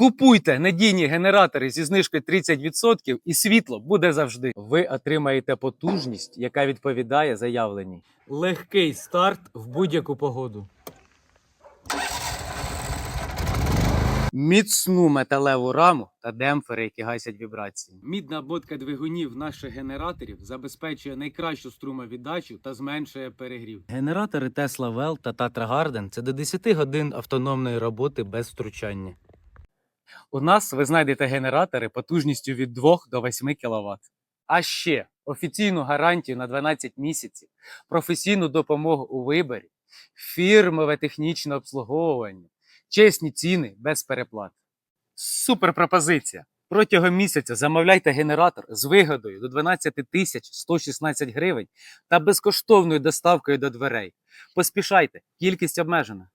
Купуйте надійні генератори зі знижкою 30% і світло буде завжди. Ви отримаєте потужність, яка відповідає заявленій. Легкий старт в будь-яку погоду. Міцну металеву раму та демпфери, які гасять вібрації. Мідна ободка двигунів наших генераторів забезпечує найкращу струмовіддачу та зменшує перегрів. Генератори Tesla Well та Tatra Garden – це до 10 годин автономної роботи без втручання. У нас ви знайдете генератори потужністю від 2 до 8 кВт. А ще офіційну гарантію на 12 місяців, професійну допомогу у виборі, фірмове технічне обслуговування, чесні ціни без переплат. Супер пропозиція! Протягом місяця замовляйте генератор з вигодою до 12 тисяч 116 гривень та безкоштовною доставкою до дверей. Поспішайте, кількість обмежена.